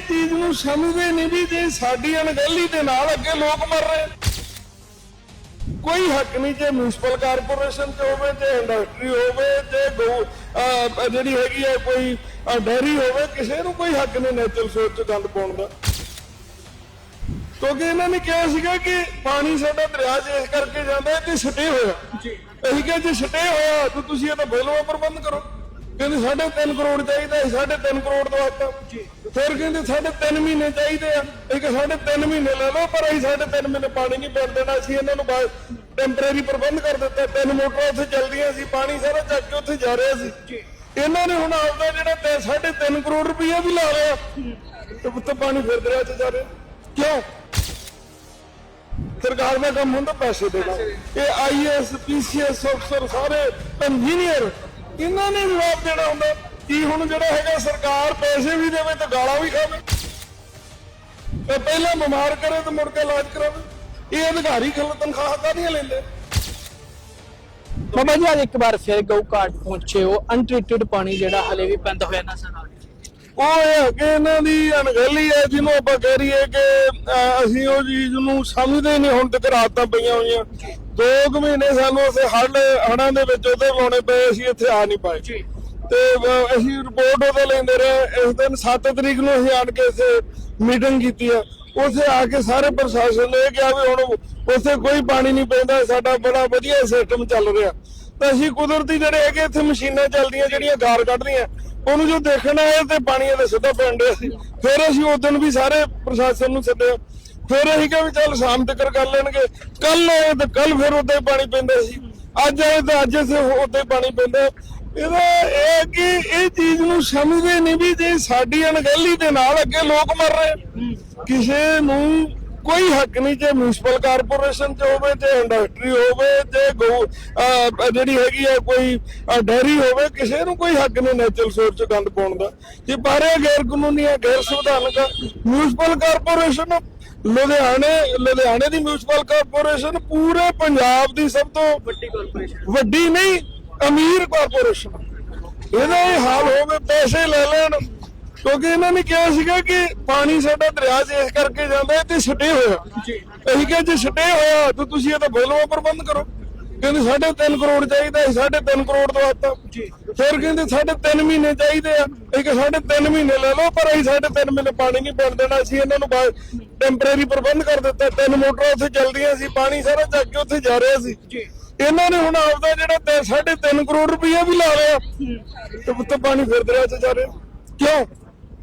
ਇਹ ਚੀਜ਼ ਨੂੰ ਸਮਝਦੇ ਨਹੀਂ ਵੀ ਜੇ ਸਾਡੀ ਅਣਗਹਿਲੀ ਦੇ ਨਾਲ ਅੱਗੇ ਲੋਕ ਮਰ ਰਹੇ ਕੋਈ ਹੱਕ ਨਹੀਂ ਜੇ ਮਿਊਨਿਸਪਲ ਕਾਰਪੋਰੇਸ਼ਨ ਚ ਹੋਵੇ ਤੇ ਇੰਡਸਟਰੀ ਹੋਵੇ ਤੇ ਜਿਹੜੀ ਹੈਗੀ ਹੈ ਕੋਈ ਡੈਰੀ ਹੋਵੇ ਕਿਸੇ ਨੂੰ ਕੋਈ ਹੱਕ ਨਹੀਂ ਨੈਚੁਰਲ ਸੋਚ ਚ ਗੰਦ ਪਾਉਣ ਦਾ। ਕਿਉਂਕਿ ਇਹਨਾਂ ਨੇ ਕਿਹਾ ਸੀਗਾ ਕਿ ਪਾਣੀ ਸਾਡਾ ਦਰਿਆ 'ਚ ਇਸ ਕਰਕੇ ਜਾਂਦਾ ਕਿ ਛਟੇ ਹੋਇਆ। ਜੀ। ਅਸੀਂ ਕਿਹਾ ਜੇ ਛਟੇ ਹੋਇਆ ਤਾਂ ਤੁਸੀਂ ਇਹਦਾ ਬੋਲਵਾ ਪ੍ਰਬੰਧ ਕਰੋ। ਕਹਿੰਦੇ ਸਾਢੇ ਤਿੰਨ ਕਰੋੜ ਚਾਹੀਦਾ ਹੈ ਸਾਢੇ ਤਿੰਨ ਕਰੋੜ ਦਾ ਹੱਕ ਫਿਰ ਕਹਿੰਦੇ ਸਾਢੇ ਤਿੰਨ ਮਹੀਨੇ ਚਾਹੀਦੇ ਆ। ਇਹ ਕਿ ਸਾਢੇ ਤਿੰਨ ਮਹੀਨੇ ਲੈ ਲਓ, ਪਰ ਅਸੀਂ ਸਾਢੇ ਤਿੰਨ ਮਹੀਨੇ ਪਾਣੀ ਨਹੀਂ ਪੈਣ ਦੇਣਾ। ਸੀ ਇਹਨਾਂ ਨੂੰ ਟੈਂਪਰੇਰੀ ਪ੍ਰਬੰਧ ਕਰ ਦਿੱਤਾ। ਤਿੰਨ ਮੋਟਰਾਂ ਉੱਥੇ ਚੱਲਦੀਆਂ ਸੀ, ਪਾਣੀ ਸਾਰਾ ਚੱਕ ਕੇ ਉੱਥੇ ਜਾ ਰਿਹਾ ਸੀ। ਇਹਨਾਂ ਨੇ ਹੁਣ ਆਪਦਾ ਜਿਹੜਾ ਤੇ ਸਾਢੇ ਤਿੰਨ ਕਰੋੜ ਰੁਪਈਆ ਵੀ ਲਾ ਲਿਆ। ਤੇ ਪਾਣੀ ਫਿਰ ਦਰਿਆ 'ਚ ਜਾ ਰਿਹਾ। ਕਿਉਂ? ਸਰਕਾਰ ਦਾ ਕੰਮ ਹੁੰਦਾ ਪੈਸੇ ਦੇਣਾ। ਇਹ ਆਈਐਸ ਪੀਸੀਐਸ ਅਫਸਰ ਸਾਰੇ ਇੰਜੀਨੀਅਰ ਇਹਨਾਂ ਨੇ ਜਵਾਬ ਦੇਣਾ ਹੁੰਦਾ। ਕੀ ਹੁਣ ਜਿਹੜਾ ਹੈਗਾ ਸਰਕਾਰ ਪੈਸੇ ਵੀ ਦੇਵੇ ਤੇ ਗਾਲਾਂ ਵੀ ਖਾਵੇ? ਤੇ ਪਹਿਲਾਂ ਬਿਮਾਰ ਕਰੇ ਤੇ ਮੁੜ ਕੇ ਇਲਾਜ ਕਰਾਵੇ। ਇਹ ਅਧਿਕਾਰੀ ਖਲ ਤਨਖਾਹ ਕਾਹਦੀਆਂ ਲੈਂਦੇ? ਬਾਬਾ ਜੀ ਅੱਜ ਇੱਕ ਵਾਰ ਫਿਰ ਗਊ ਘਾਟ ਪਹੁੰਚੇ ਹੋ ਅਨਟ੍ਰੀਟਡ ਪਾਣੀ ਜਿਹੜਾ ਹਲੇ ਵੀ ਪੈਂਦਾ ਹੋਇਆ ਨਜ਼ਰ ਆ ਰਿਹਾ ਉਹ ਇਹ ਕਿ ਇਹਨਾਂ ਦੀ ਅਣਗਹਿਲੀ ਹੈ ਜਿਹਨੂੰ ਆਪਾਂ ਕਹਿ ਰਹੀਏ ਕਿ ਅਸੀਂ ਉਹ ਚੀਜ਼ ਨੂੰ ਸਮਝਦੇ ਨਹੀਂ ਹੁਣ ਤੱਕ ਰਾਤਾਂ ਪਈਆਂ ਹੋਈਆਂ। ਦੋ ਕੁ ਮਹੀਨੇ ਸਾਨੂੰ ਅਸੀਂ ਹੜ ਹੜਾਂ ਦੇ ਵਿੱਚ ਉਹਦੇ ਲਾਉਣੇ ਪਏ ਅਸੀਂ ਇੱਥੇ ਆ ਨਹੀਂ ਪਾਏ। ਤੇ ਅਸੀਂ ਰਿਪੋਰਟ ਉਹਦੇ ਲੈਂਦੇ ਰਹੇ ਇਸ ਦਿਨ 7 ਤਰੀਕ ਨੂੰ ਅਸੀਂ ਆਣ ਕੇ ਇੱਥੇ ਮੀਟਿੰਗ ਕੀਤੀ ਆ। ਉੱਥੇ ਆ ਕੇ ਸਾਰੇ ਪ੍ਰਸ਼ਾਸਨ ਨੇ ਇਹ ਕਿਹਾ ਵੀ ਹੁਣ ਉੱਥੇ ਕੋਈ ਪਾਣੀ ਨਹੀਂ ਪੈਂਦਾ ਸਾਡਾ ਬੜਾ ਵਧੀਆ ਸਿਸਟਮ ਚੱਲ ਰਿਹਾ। ਤਾਂ ਅਸੀਂ ਕੁਦਰਤੀ ਜਿਹੜੇ ਹੈਗੇ ਇੱਥੇ ਮਸ਼ੀਨਾਂ ਚੱਲਦੀਆਂ ਜਿਹੜੀਆਂ ਗਾਰ ਕੱਢਦੀਆਂ ਉਹਨੂੰ ਜੋ ਦੇਖਣਾ ਹੈ ਤੇ ਪਾਣੀ ਇਹਦੇ ਸਿੱਧਾ ਪੈਣ ਡਿਆ ਸੀ। ਫਿਰ ਅਸੀਂ ਉਸ ਦਿਨ ਵੀ ਸਾਰੇ ਪ੍ਰਸ਼ਾਸਨ ਨੂੰ ਸੱਦਿਆ। ਫਿਰ ਅਸੀਂ ਕਿਹਾ ਵੀ ਚੱਲ ਸ਼ਾਮ ਤੱਕ ਕਰ ਲੈਣਗੇ। ਕੱਲ ਆਏ ਤੇ ਕੱਲ ਫਿਰ ਉੱਤੇ ਪਾਣੀ ਪੈਂਦਾ ਸੀ। ਅੱਜ ਆਏ ਤਾਂ ਅੱਜ ਸੇ ਉੱਤੇ ਪਾਣੀ ਪੈਂਦਾ। ਇਹਦਾ ਇਹ ਕਿ ਇਹ ਚੀਜ਼ ਨੂੰ ਸਮਝਦੇ ਨਹੀਂ ਵੀ ਜੇ ਸਾਡੀ ਅਣਗਹਿਲੀ ਦੇ ਨਾਲ ਅੱਗੇ ਲੋਕ ਮਰ ਰਹੇ। ਕਿਸੇ ਨੂੰ ਕੋਈ ਹੱਕ ਨਹੀਂ ਜੇ ਮਿਊਨਿਸਪਲ ਕਾਰਪੋਰੇਸ਼ਨ ਚ ਹੋਵੇ ਤੇ ਇੰਡਸਟਰੀ ਹੋਵੇ ਤੇ ਗਊ ਜਿਹੜੀ ਹੈਗੀ ਹੈ ਕੋਈ ਡੈਰੀ ਹੋਵੇ, ਕਿਸੇ ਨੂੰ ਕੋਈ ਹੱਕ ਨਹੀਂ ਨੈਚੁਰਲ ਸੋਚ ਚ ਗੰਦ ਪਾਉਣ ਦਾ। ਜੇ ਪਾਰੇ ਗੈਰ ਕਾਨੂੰਨੀ ਹੈ, ਗੈਰ ਸੰਵਿਧਾਨਕ ਹੈ ਮਿਊਨਿਸਪਲ ਕਾਰਪੋਰੇਸ਼ਨ ਲੁਧਿਆਣੇ ਲੁਧਿਆਣੇ ਦੀ ਮਿਊਨਿਸਪਲ ਕਾਰਪੋਰੇਸ਼ਨ ਪੂਰੇ ਪੰਜਾਬ ਦੀ ਸਭ ਤੋਂ ਵੱਡੀ ਕਾਰਪੋਰੇਸ਼ਨ ਵੱਡੀ ਨਹੀਂ ਅਮੀਰ ਕਾਰਪੋਰੇਸ਼ਨ ਇਹਦਾ ਇਹ ਹਾਲ ਹੋਵੇ ਪੈਸੇ ਲੈ ਲੈਣ ਕਿਉਂਕਿ ਇਹਨਾਂ ਨੇ ਕਿਹਾ ਸੀਗਾ ਕਿ ਪਾਣੀ ਸਾਡਾ ਦਰਿਆ 'ਚ ਇਸ ਕਰਕੇ ਜਾਂਦਾ ਤੇ ਛਟੇ ਹੋਇਆ ਜੀ। ਅਸੀਂ ਕਿਹਾ ਜੇ ਛਟੇ ਹੋਇਆ ਤਾਂ ਤੁਸੀਂ ਇਹਦਾ ਬੋਲਵਾ ਪ੍ਰਬੰਧ ਕਰੋ। ਕਹਿੰਦੇ ਸਾਢੇ ਤਿੰਨ ਕਰੋੜ ਚਾਹੀਦਾ ਹੈ ਸਾਢੇ ਤਿੰਨ ਕਰੋੜ ਦਾ ਹੱਤਾ ਜੀ। ਫਿਰ ਕਹਿੰਦੇ ਸਾਢੇ ਤਿੰਨ ਮਹੀਨੇ ਚਾਹੀਦੇ ਆ। ਇਹ ਕਿ ਸਾਢੇ ਤਿੰਨ ਮਹੀਨੇ ਲੈ ਲਓ ਪਰ ਅਸੀਂ ਸਾਢੇ ਤਿੰਨ ਮਹੀਨੇ ਪਾਣੀ ਨਹੀਂ ਪੈਣ ਦੇਣਾ ਸੀ ਇਹਨਾਂ ਨੂੰ ਟੈਂਪਰੇਰੀ ਪ੍ਰਬੰਧ ਕਰ ਦਿੱਤਾ ਤਿੰਨ ਮੋਟਰਾਂ ਉੱਥੇ ਚੱਲਦੀਆਂ ਸੀ ਪਾਣੀ ਸਾਰਾ ਚੱਕ ਕੇ ਉੱਥੇ ਜਾ ਰਿਹਾ ਸੀ। ਜੀ। ਇਹਨਾਂ ਨੇ ਹੁਣ ਆਪਦਾ ਜਿਹੜਾ ਤੇ ਸਾਢੇ ਤਿੰਨ ਕਰੋੜ ਰੁਪਈਆ ਵੀ ਲਾ ਲਿਆ। ਤੇ ਉੱਤੇ ਪਾਣੀ ਫਿਰ ਦਰਿਆ 'ਚ ਜਾ ਰਿਹਾ। ਕਿਉਂ?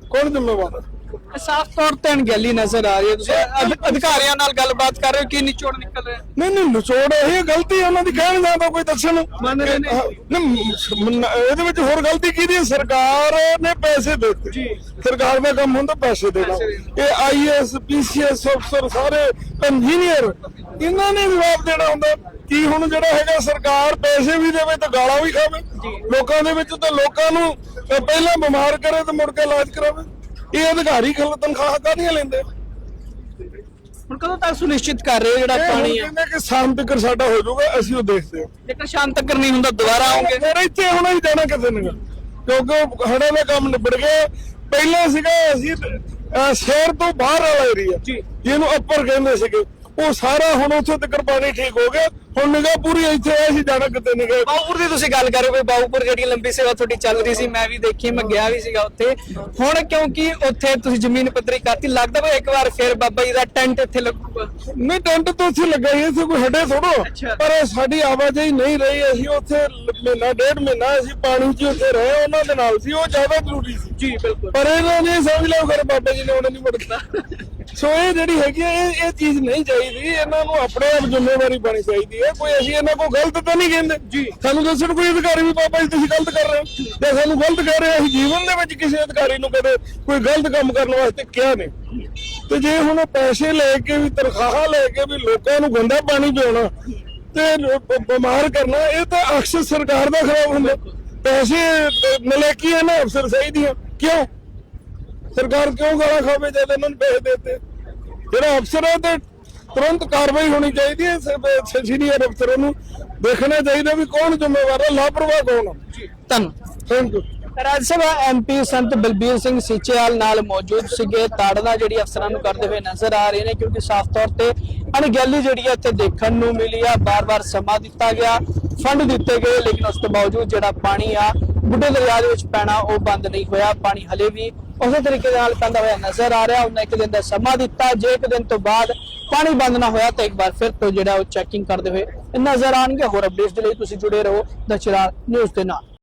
ਕੌਣ ਜ਼ਿੰਮੇਵਾਰ ਹੈ ਸਾਫ਼ ਤੌਰ ਤੇ ਅਣਗਹਿਲੀ ਨਜ਼ਰ ਆ ਰਹੀ ਹੈ। ਤੁਸੀਂ ਅਧ- ਅਧਿਕਾਰੀਆਂ ਨਾਲ ਗੱਲਬਾਤ ਕਰ ਰਹੇ ਹੋ ਕੀ ਨਿਚੋੜ ਨਿਕਲ ਰਿਹਾ? ਨਹੀਂ ਨਹੀਂ ਨਿਚੋੜ ਇਹ ਗਲਤੀ ਉਹਨਾਂ ਦੀ ਕਹਿਣ ਦਾ ਤਾਂ ਕੋਈ ਦੱਸਣ ਮੰਨ ਰਹੇ ਨੇ। ਹਾਂ, ਨਹੀਂ, ਮੰਨ- ਇਹਦੇ ਵਿੱਚ ਹੋਰ ਗਲਤੀ ਕਿਹਦੀ ਹੈ? ਸਰਕਾਰ ਨੇ ਪੈਸੇ ਦਿੱਤੇ। ਸਰਕਾਰ ਦਾ ਕੰਮ ਹੁੰਦਾ ਪੈਸੇ ਦੇਣਾ ਪੈਸੇ ਇਹ ਆਈਐਸ ਪੀਸੀਐਸ ਅਫਸਰ ਸਾਰੇ ਇੰਜੀਨੀਅਰ ਇਹਨਾਂ ਨੇ ਜਵਾਬ ਦੇਣਾ ਹੁੰਦਾ ਕੀ ਹੁਣ ਜਿਹੜਾ ਹੈਗਾ ਸਰਕਾਰ ਪੈਸੇ ਵੀ ਦੇਵੇ ਤੇ ਗਾਲਾਂ ਵੀ ਖਾਵੇ। ਲੋਕਾਂ ਦੇ ਵਿੱਚ ਤੇ ਲੋਕਾਂ ਨੂੰ ਪਹਿਲਾਂ ਬਿਮਾਰ ਕਰੇ ਤੇ ਮੁੜ ਕੇ ਇਲਾਜ ਕਰਾਵੇ। ਇਹ ਅਧਿਕਾਰੀ ਖਲ ਤਨਖਾਹ ਕਾਹਦੀਆਂ ਲੈਂਦੇ। ਹੁਣ ਕਦੋਂ ਤੱਕ ਸੁਨਿਸ਼ਚਿਤ ਕਰ ਰਹੇ ਹੋ ਜਿਹੜਾ ਇਹ ਪਾਣੀ ਹੈ ਕਹਿੰਦੇ ਕਿ ਸ਼ਾਮ ਤੱਕ ਸਾਡਾ ਹੋ ਜਾਊਗਾ ਅਸੀਂ ਉਹ ਦੇਖਦੇ ਹਾਂ। ਜੇਕਰ ਸ਼ਾਮ ਤੱਕ ਨਹੀਂ ਹੁੰਦਾ ਦੁਬਾਰਾ ਆਉਂਗੇ ਫਿਰ ਇੱਥੇ ਹੁਣ ਹੀ ਜਾਣਾ ਕਿਤੇ ਨਹੀਂ ਕਿਉਂਕਿ ਹੜਾ ਦਾ ਕੰਮ ਨਿਬੜ ਗਿਆ। ਪਹਿਲਾਂ ਸੀਗਾ ਅਸੀਂ ਅਹ, ਸ਼ਹਿਰ ਤੋਂ ਬਾਹਰ ਵਾਲਾ ਏਰੀਆ ਜੀ। ਜਿਹਨੂੰ ਉੱਪਰ ਕਹਿੰਦੇ ਸੀਗੇ। ਉਹ ਸਾਰਾ ਹੁਣ ਉੱਥੇ ਤੱਕ ਪਾਣੀ ਠੀਕ ਹੋ ਗਿਆ। ਹੁਣ ਪੂਰੀ ਇੱਥੇ ਆ ਅਸੀਂ ਜਾਣਾ ਕਿਤੇ ਨਹੀਂ ਗਏ ਬਾਉਪੁਰ ਦੀ ਤੁਸੀਂ ਗੱਲ ਕਰ ਰਹੇ ਹੋ ਵੀ ਬਾਉਪੁਰ ਜਿਹੜੀ ਲੰਬੀ ਸੇਵਾ ਤੁਹਾਡੀ ਚੱਲ ਰਹੀ ਸੀ ਮੈਂ ਵੀ ਦੇਖੀ ਮੈਂ ਗਿਆ ਵੀ ਸੀਗਾ ਉੱਥੇ। ਹੁਣ ਕਿਉਂਕਿ ਉੱਥੇ ਤੁਸੀਂ ਜ਼ਮੀਨ ਪੱਧਰੀ ਕਰਤੀ ਲੱਗਦਾ ਵੀ ਇੱਕ ਵਾਰ ਫਿਰ ਬਾਬਾ ਜੀ ਦਾ ਟੈਂਟ ਇੱਥੇ ਲੱਗੂਗਾ। ਨਹੀਂ ਟੈਂਟ ਤਾਂ ਉੱਥੇ ਲੱਗਾ ਹੀ ਹੈ, ਇੱਥੇ ਕੋਈ ਹੱਡੇ ਥੋੜੋ। ਪਰ ਸਾਡੀ ਆਵਾਜਾਈ ਨਹੀਂ ਰਹੀ ਅਸੀਂ ਉੱਥੇ ਮਹੀਨਾ ਡੇਢ ਮਹੀਨਾ ਅਸੀਂ ਪਾਣੀ 'ਚ ਉੱਥੇ ਰਹੇ ਉਹਨਾਂ ਦੇ ਨਾਲ ਸੀ ਉਹ ਜ਼ਿਆਦਾ ਜ਼ਰੂਰੀ ਸੀ। ਜੀ ਬਿਲਕੁਲ। ਪਰ ਇਹਨਾਂ ਨੇ ਸਮਝ ਲਿਆ ਕਰ ਬਾਬਾ ਜੀ ਨੇ ਉਹਨੇ ਨਹੀਂ ਮੁੜਨਾ ਸੋ ਇਹ ਜਿਹੜੀ ਹੈਗੀ ਹੈ, ਇਹ ਇਹ ਚੀਜ਼ ਨਹੀਂ ਚਾਹੀਦੀ। ਇਹਨਾਂ ਨੂੰ ਆਪਣੇ ਆਪ ਜ਼ਿੰਮੇਵਾਰੀ ਪਾਣੀ ਚਾਹੀਦੀ ਹੈ। ਕੋਈ ਅਸੀਂ ਇਹਨਾਂ ਕੋਲ ਗਲਤ ਤਾਂ ਨਹੀਂ ਕਹਿੰਦੇ। ਜੀ। ਸਾਨੂੰ ਦੱਸਣ ਕੋਈ ਅਧਿਕਾਰੀ ਵੀ ਬਾਬਾ ਜੀ ਤੁਸੀਂ ਗਲਤ ਕਰ ਰਹੇ ਹੋ। ਜੇ। ਸਾਨੂੰ ਗਲਤ ਕਹਿ ਰਹੇ ਅਸੀਂ ਜੀਵਨ ਦੇ ਵਿੱਚ ਕਿਸੇ ਅਧਿਕਾਰੀ ਨੂੰ ਕਦੇ ਕੋਈ ਗਲਤ ਕੰਮ ਕਰਨ ਵਾਸਤੇ ਕਿਹਾ ਨਹੀਂ। ਤੇ ਜੇ ਹੁਣ ਪੈਸੇ ਲੈ ਕੇ ਵੀ ਤਨਖਾਹਾਂ ਲੈ ਕੇ ਵੀ ਲੋਕਾਂ ਨੂੰ ਗੰਦਾ ਪਾਣੀ ਪਿਉਣਾ ਤੇ ਬਿਮਾਰ ਕਰਨਾ ਇਹ ਤਾਂ ਅਕਸਰ ਸਰਕਾਰ ਦਾ ਖਰਾਬ ਹੁੰਦਾ। ਪੈਸੇ ਨਲੇਕੀ ਹੈ ਨਾ ਅਫਸਰ ਸਹੀ ਦੀਆਂ। ਕਿਉਂ? ਸਰਕਾਰ ਕਿਉਂ ਗਾਲਾਂ ਖਾਵੇ ਜਦ ਇਹਨਾਂ ਨੂੰ ਪੈਸੇ ਦੇਤੇ? ਜਿਹੜਾ ਅਫਸਰ ਹੈ ਤੇ ਤੁਰੰਤ ਕਾਰਵਾਈ ਹੋਣੀ ਚਾਹੀਦੀ ਹੈ ਸੀਨੀਅਰ ਅਫਸਰਾਂ ਨੂੰ ਦੇਖਣਾ ਚਾਹੀਦਾ ਵੀ ਕੌਣ ਜ਼ਿੰਮੇਵਾਰ ਹੈ ਲਾਪਰਵਾਹ ਕੌਣ ਹੈ। ਧੰਨ। Thank you Rajya Sabha MP Sant Balbir Singh Seechewal ਨਾਲ ਮੌਜੂਦ ਸੀਗੇ। ਤਾੜਨਾ ਜਿਹੜੀ ਅਫਸਰਾਂ ਨੂੰ ਕਰਦੇ ਹੋਏ ਨਜ਼ਰ ਆ ਰਹੇ ਨੇ ਕਿਉਂਕਿ ਸਾਫ਼ ਤੌਰ ਤੇ ਅਣਗਹਿਲੀ ਜਿਹੜੀ ਹੈ ਇੱਥੇ ਦੇਖਣ ਨੂੰ ਮਿਲੀ ਆ। ਬਾਰ-ਬਾਰ ਸਮਾਂ ਦਿੱਤਾ ਗਿਆ ਫੰਡ ਦਿੱਤੇ ਗਏ ਲੇਕਿਨ ਉਸ ਤੋਂ ਬਾਵਜੂਦ ਜਿਹੜਾ ਪਾਣੀ ਆ ਬੁੱਢੇ ਦਰਿਆ ਦੇ ਵਿੱਚ ਪੈਣਾ ਉਹ ਬੰਦ ਨਹੀਂ ਹੋਇਆ। ਪਾਣੀ ਹਲੇ ਵੀ ਉਸੇ ਤਰੀਕੇ ਦੇ ਨਾਲ ਪੈਂਦਾ ਹੋਇਆ ਨਜ਼ਰ ਆ ਰਿਹਾ। ਉਹਨੇ ਇੱਕ ਦਿਨ ਦਾ ਸਮਾਂ ਦਿੱਤਾ। ਜੇ ਇੱਕ ਦਿਨ ਤੋਂ ਬਾਅਦ ਪਾਣੀ ਬੰਦ ਨਾ ਹੋਇਆ ਤਾਂ ਇੱਕ ਵਾਰ ਫਿਰ ਤੋਂ ਜਿਹੜਾ ਉਹ ਚੈਕਿੰਗ ਕਰਦੇ ਹੋਏ ਨਜ਼ਰ ਆਣਗੇ ਹੋਰ ਅਪਡੇਟਸ ਦੇ ਲਈ ਤੁਸੀਂ ਜੁੜੇ ਰਹੋ। ਦ ਨਿਊਜ਼ ਦੇ ਨਾਲ।